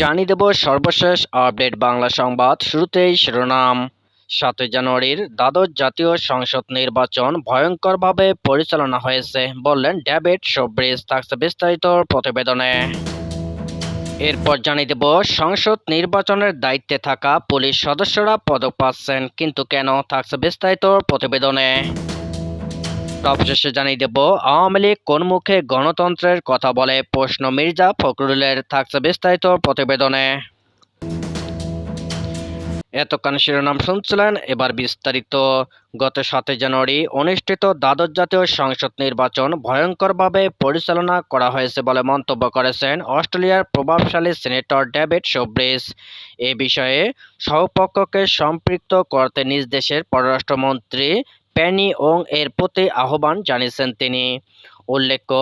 জানিয়ে দেব সর্বশেষ আপডেট বাংলা সংবাদ শুরুতেই শিরোনাম। সাতই জানুয়ারির দ্বাদশ জাতীয় সংসদ নির্বাচন ভয়ঙ্করভাবে পরিচালনা হয়েছে, বললেন ডেভিড শোব্রিজ থাকছে বিস্তারিত প্রতিবেদনে। এরপর জানিয়ে দেব, সংসদ নির্বাচনের দায়িত্বে থাকা পুলিশ সদস্যরা পদক পাচ্ছেন, কিন্তু কেন থাকছে বিস্তারিত প্রতিবেদনে। সবশেষে জানিয়ে দেব, আওয়ামী লীগ কোন মুখে গণতন্ত্রের কথা বলে প্রশ্ন মির্জা ফখরুলের থাকছে বিস্তারিত প্রতিবেদনে। এতক্ষণ শিরোনাম শুনছিলেন, এবার বিস্তারিত। গত সাতই জানুয়ারি অনুষ্ঠিত দ্বাদশ জাতীয় সংসদ নির্বাচন ভয়ঙ্করভাবে পরিচালনা করা হয়েছে বলে মন্তব্য করেছেন অস্ট্রেলিয়ার প্রভাবশালী সিনেটর ডেভিড শোব্রিস। এ বিষয়ে সহপক্ষকে সম্পৃক্ত করতে নিজ দেশের পররাষ্ট্রমন্ত্রী প্যানি ওং এর প্রতি আহ্বান জানিয়েছেন তিনি। উল্লেখ্য,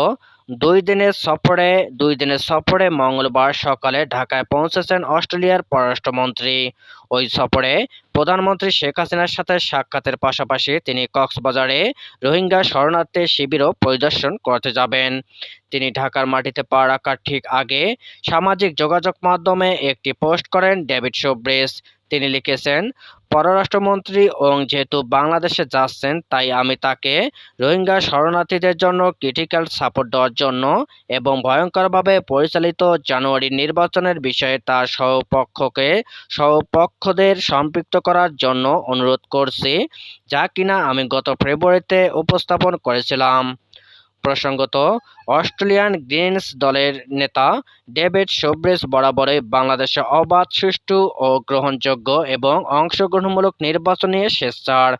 দুই দিনের সফরে, দুই দিনের সফরে মঙ্গলবার সকালে ঢাকায় পৌঁছেছেন অস্ট্রেলিয়ার পররাষ্ট্রমন্ত্রী। ওই সফরে প্রধানমন্ত্রী শেখ হাসিনার সাথে সাক্ষাতের পাশাপাশি তিনি কক্সবাজারে রোহিঙ্গা শরণার্থী শিবিরও পরিদর্শন করতে যাবেন। তিনি ঢাকার মাটিতে পা রাখার ঠিক আগে সামাজিক যোগাযোগ মাধ্যমে একটি পোস্ট করেন ডেভিড শোব্রিস তিনি লিখেছেন পররাষ্ট্রমন্ত্রী ওং যেহেতু বাংলাদেশে যাচ্ছেন, তাই আমি তাকে রোহিঙ্গা শরণার্থীদের জন্য ক্রিটিক্যাল সাপোর্ট দেওয়ার জন্য এবং ভয়ঙ্করভাবে পরিচালিত জানুয়ারি নির্বাচনের বিষয়ে তার সহপক্ষকে সহপক্ষদের সম্পৃক্ত করার জন্য অনুরোধ করছি, যা কিনা আমি গত ফেব্রুয়ারিতে উপস্থাপন করেছিলাম। প্রসঙ্গত, অস্ট্রেলিয়ান গ্রিনস দলের নেতা ডেভিড শোব্রেস বরাবরই বাংলাদেশে অবাধ, সুষ্ঠু ও গ্রহণযোগ্য এবং অংশগ্রহণমূলক নির্বাচন নিয়ে স্বেচ্ছার।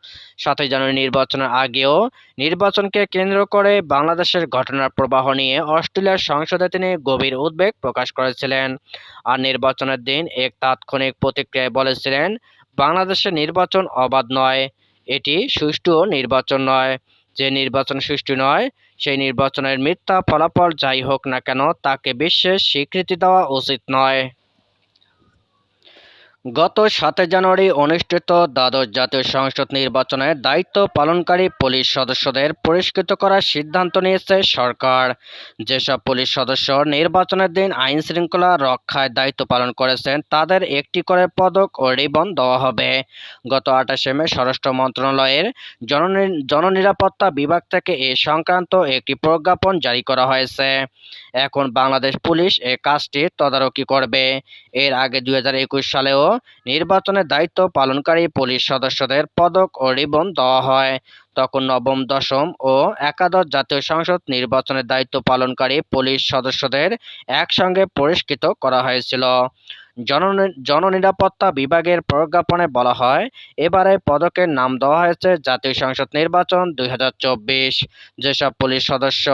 সাতই জানুয়ারি নির্বাচনের আগেও নির্বাচনকে কেন্দ্র করে বাংলাদেশের ঘটনার প্রবাহ নিয়ে অস্ট্রেলিয়ার সংসদে তিনি গভীর উদ্বেগ প্রকাশ করেছিলেন। আর নির্বাচনের দিন এক তাৎক্ষণিক প্রতিক্রিয়ায় বলেছিলেন বাংলাদেশের নির্বাচন অবাধ নয়, এটি সুষ্ঠু নির্বাচন নয়। যে নির্বাচন সুষ্ঠু নয় সেই নির্বাচনের মিথ্যা ফলাফল যাই হোক না কেন তাকে বিশ্বের স্বীকৃতি দেওয়া উচিত নয়। গত সাতই জানুয়ারি অনুষ্ঠিত দ্বাদশ জাতীয় সংসদ নির্বাচনের দায়িত্ব পালনকারী পুলিশ সদস্যদের পুরস্কৃত করার সিদ্ধান্ত নিয়েছে সরকার। যেসব পুলিশ সদস্য নির্বাচনের দিন আইন শৃঙ্খলা রক্ষায় দায়িত্ব পালন করেছেন, তাদের একটি করে পদক ও রিবন দেওয়া হবে। গত আঠাশে মে স্বরাষ্ট্র মন্ত্রণালয়ের জননিরাপত্তা বিভাগ থেকে এ সংক্রান্ত একটি প্রজ্ঞাপন জারি করা হয়েছে। এখন বাংলাদেশ পুলিশ এ কাজটি তদারকি করবে। এর আগে দু হাজার একুশ সালেও নির্বাচনের দায়িত্ব পালনকারী পুলিশ সদস্যদের পদক ও রিবন দেওয়া হয়। তখন নবম, দশম ও একাদশ জাতীয় সংসদ নির্বাচনের দায়িত্ব পালনকারী পুলিশ সদস্যদের একসঙ্গে পুরস্কৃত করা হয়েছিল। জননিরাপত্তা বিভাগের প্রজ্ঞাপনে বলা হয়, এবারে পদকের নাম দেওয়া হয়েছে জাতীয় সংসদ নির্বাচন দুই হাজার চব্বিশ। যেসব পুলিশ সদস্য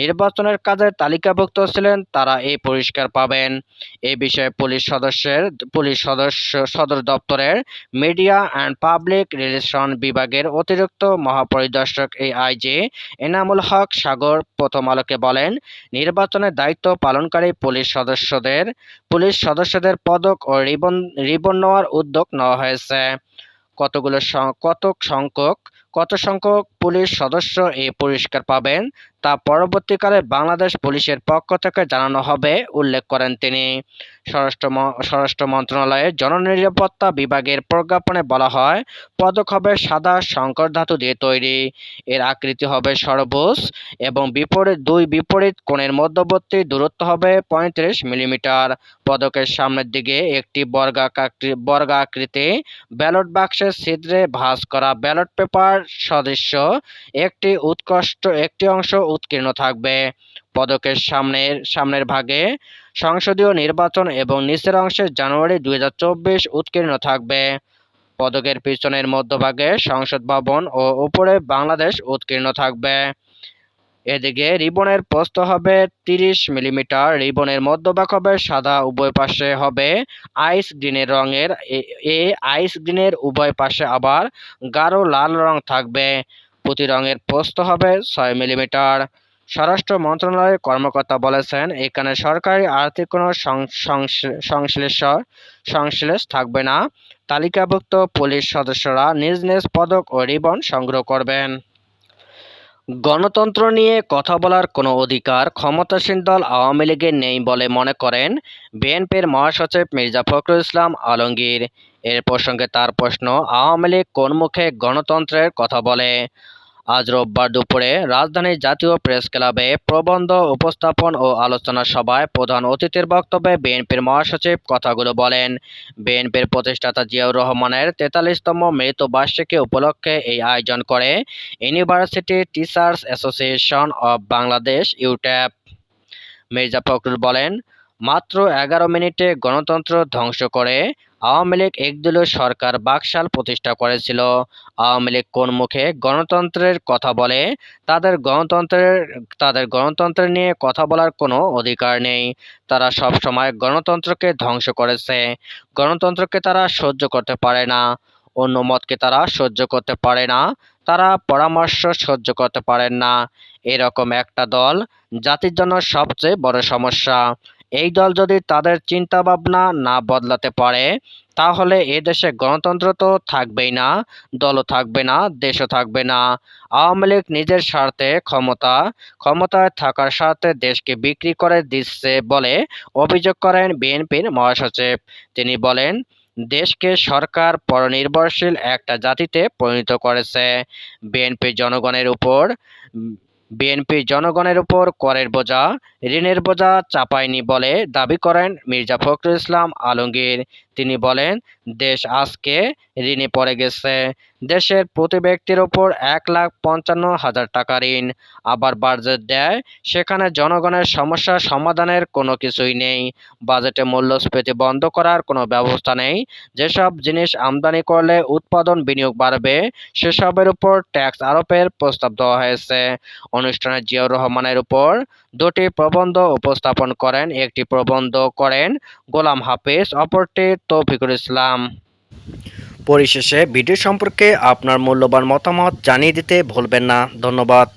নির্বাচনের কাজে তালিকাভুক্ত ছিলেন, তারা এই পুরস্কার পাবেন। এ বিষয়ে পুলিশ সদস্যের, পুলিশ সদস্য, সদর দপ্তরের মিডিয়া অ্যান্ড পাবলিক রিলেশন বিভাগের অতিরিক্ত মহাপরিদর্শক এই আইজি এনামুল হক সাগর প্রথম আলোকে বলেন, নির্বাচনের দায়িত্ব পালনকারী পুলিশ সদস্যদের পুলিশ সদস্যদের পদক ও রিবন রিবন নেওয়ার উদ্যোগ নেওয়া হয়েছে। কতগুলো কত সংখ্যক কত সংখ্যক পুলিশ সদস্য এই পুরস্কার পাবেন। তা পরবর্তীকালে বাংলাদেশ পুলিশের পক্ষ থেকে জানানো হবে, উল্লেখ করেন তিনি। স্বরাষ্ট্র স্বরাষ্ট্র মন্ত্রণালয়ের জননিরাপত্তা বিভাগের প্রজ্ঞাপনে বলা হয়, পদক হবে সাদা শঙ্কর ধাতু দিয়ে তৈরি। এর আকৃতি হবে সর্বোস এবং বিপরীত দুই বিপরীত কোণের মধ্যবর্তী দূরত্ব হবে পঁয়ত্রিশ মিলিমিটার। পদকের সামনের দিকে একটি বর্গাকৃতি ব্যালট বাক্সের ছিদ্রে ভাঁজ করা ব্যালট পেপার সদৃশ্য। একটি উৎকষ্ট, একটি অংশ উৎকীর্ণ থাকবে। পদকের সামনের সামনের ভাগে সংসদীয় নির্বাচন এবং নিচের অংশে জানুয়ারি দুই উৎকীর্ণ থাকবে। পদকের পিছনের মধ্যভাগে সংসদ ভবন ও উপরে বাংলাদেশ উৎকীর্ণ থাকবে। এদিকে রিবনের প্রস্থ হবে তিরিশ মিলিমিটার, রিবনের মধ্যভাগ হবে সাদা, উভয় পাশে হবে আইস গ্রিনের রঙের। এ আইস গ্রিনের উভয় পাশে আবার গাঢ় লাল রং থাকবে। প্রতি রঙের প্রস্থ হবে ছয় মিলিমিটার। স্বরাষ্ট্র মন্ত্রণালয়ের কর্মকর্তা বলেছেন, এখানে সরকারি আর্থিক কোনো সংশ্লেষ সংশ্লেষ থাকবে না। তালিকাভুক্ত পুলিশ সদস্যরা নিজ নিজ পদক ও রিবন সংগ্রহ করবেন। গণতন্ত্র নিয়ে কথা বলার কোনো অধিকার ক্ষমতাসীন দল আওয়ামী লীগের নেই বলে মনে করেন বিএনপির মহাসচিব মির্জা ফখরুল ইসলাম আলমগীর। এর প্রসঙ্গে তার প্রশ্ন, আওয়ামী লীগ কোন মুখে গণতন্ত্রের কথা বলে? আজ রোববার দুপুরে রাজধানীর জাতীয় প্রেস ক্লাবে প্রবন্ধ উপস্থাপন ও আলোচনা সভায় প্রধান অতিথির বক্তব্যে বিএনপির মহাসচিব কথাগুলো বলেন, বিএনপির প্রতিষ্ঠাতা জিয়াউর রহমানের তেতাল্লিশতম মৃত্যুবার্ষিকী উপলক্ষে এই আয়োজন করে university teachers association of Bangladesh UTAB Mirza Fakhrul বলেন মাত্র এগারো মিনিটে গণতন্ত্র ধ্বংস করে আওয়ামী লীগ একদলীয় সরকার বাকশাল প্রতিষ্ঠা করেছিল। আওয়ামী লীগ কোন মুখে গণতন্ত্রের কথা বলে? তাদের গণতন্ত্রের, তাদের গণতন্ত্র নিয়ে কথা বলার কোনো অধিকার নেই। তারা সব সময় গণতন্ত্রকে ধ্বংস করেছে। গণতন্ত্রকে তারা সহ্য করতে পারে না। অন্য মতকে তারা সহ্য করতে পারে না। তারা পরামর্শ সহ্য করতে পারেন না। এরকম একটা দল জাতির জন্য সবচেয়ে বড় সমস্যা। এই দল যদি তাদের চিন্তা ভাবনা না বদলাতে পারে, তাহলে এ দেশে গণতন্ত্র তো থাকবেই না, দলও থাকবে না, দেশও থাকবে না। আওয়ামী লীগ নিজের স্বার্থে ক্ষমতা, ক্ষমতায় থাকার স্বার্থে দেশকে বিক্রি করে দিচ্ছে বলে অভিযোগ করেন বিএনপির মহাসচিব। তিনি বলেন, দেশকে সরকার পরনির্ভরশীল একটা জাতিতে পরিণত করেছে। বিএনপি জনগণের উপর বিএনপি জনগণের উপর করের বোঝা, ঋণের বোঝা চাপায়নি বলে দাবি করেন মির্জা ফখরুল ইসলাম আলমগীর। তিনি বলেন, দেশ আজকে ঋণে পড়ে গেছে। দেশের প্রতি ব্যক্তির ওপর এক লাখ পঞ্চান্ন হাজার টাকা ঋণ। আবার বাজেট দেয়, সেখানে জনগণের সমস্যা সমাধানের কোনো কিছুই নেই। বাজেটে মূল্যস্ফীতি বন্ধ করার কোনো ব্যবস্থা নেই। যেসব জিনিস আমদানি করলে উৎপাদন বিনিয়োগ বাড়বে, সেসবের উপর ট্যাক্স আরোপের প্রস্তাব দেওয়া হয়েছে। অনুষ্ঠানে জিয়াউর রহমানের উপর দুটি প্রবন্ধ উপস্থাপন করেন। একটি প্রবন্ধ করেন গোলাম হাফেজ, অপরটি তৌফিকুল ইসলাম। পরিশেষে ভিডিও সম্পর্কে আপনার মূল্যবান মতামত জানিয়ে দিতে ভুলবেন না। ধন্যবাদ।